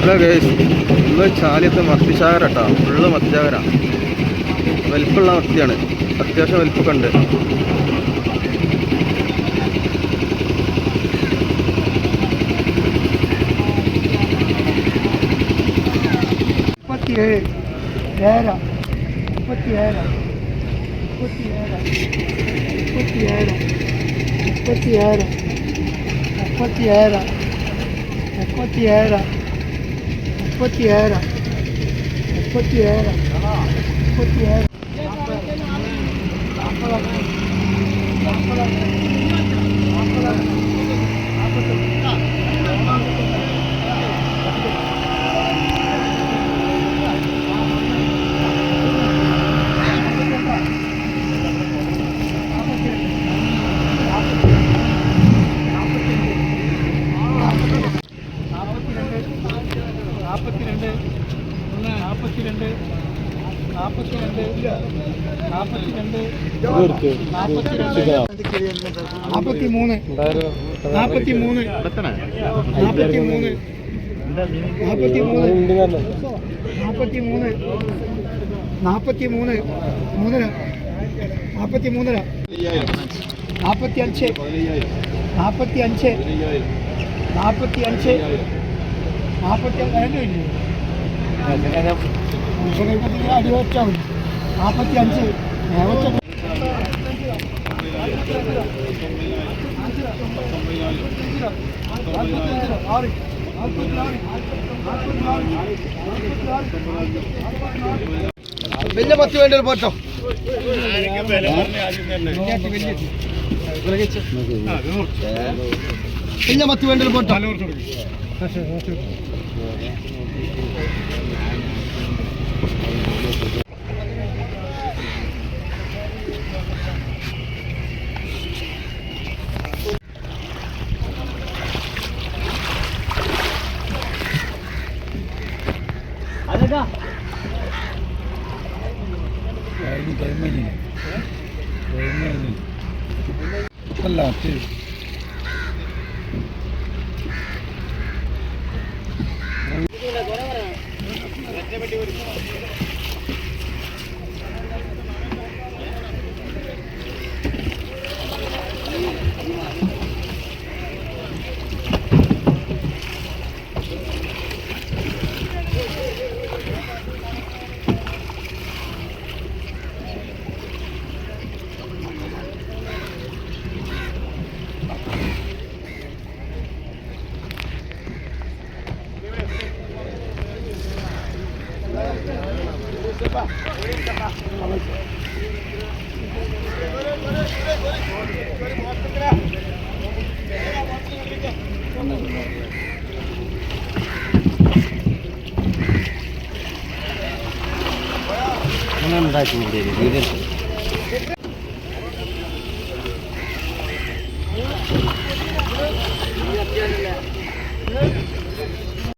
Hello guys ഇന്ന് ചാലിയത്തെ മത്തിശാകര കേട്ടോ full മത്തിശാകര വലിപ്പുള്ള മത്തിയാണ് അത്യാവശ്യം വലിപ്പൊക്കെ ഉണ്ട് മുപ്പത്തിയേഴ് ഏഴ് മുപ്പത്തിയേഴ് മുപ്പത്തിയേഴ് മുപ്പത്തിയേഴ് മുപ്പത്തിയേഴ് മുപ്പത്തിയേഴ് മുപ്പത്തിയേഴ് முப்பத்தியாயிரம் முப்பத்தியாயிரம் முப்பத்தியாயிரம் நாற்பதாயிரம் நாற்பதாயிரம் നാൽപ്പത്തിരണ്ട് ഒന്ന് നാൽപ്പത്തിരണ്ട് നാൽപ്പത്തിരണ്ട് നാൽപ്പത്തിരണ്ട് നാൽപ്പത്തിരണ്ട് നാൽപ്പത്തിമൂന്ന് നാൽപ്പത്തിമൂന്ന് നാൽപ്പത്തിമൂന്ന് നാൽപ്പത്തിമൂന്ന് നാൽപ്പത്തിമൂന്ന് നാൽപ്പത്തിമൂന്ന് മൂന്നര നാൽപ്പത്തിമൂന്നര നാൽപ്പത്തി അഞ്ച് നാൽപ്പത്തി അഞ്ച് നാൽപ്പത്തി അഞ്ച് നാൽപ്പത്തി രണ്ട് കഴിഞ്ഞു അടിവച്ചാൽ മതി നാൽപ്പത്തി അഞ്ച് ഏവച്ച ആറ് വലിയ പത്ത് വേണ്ടി ഒരു പോറ്റോ വലിയ വലിയ പിന്നെ മത്തി വേണ്ടി പോട്ടോ. അല്ല കഴിഞ്ഞു വേണ്ടി വരും Mana nak cuma dia dia dia.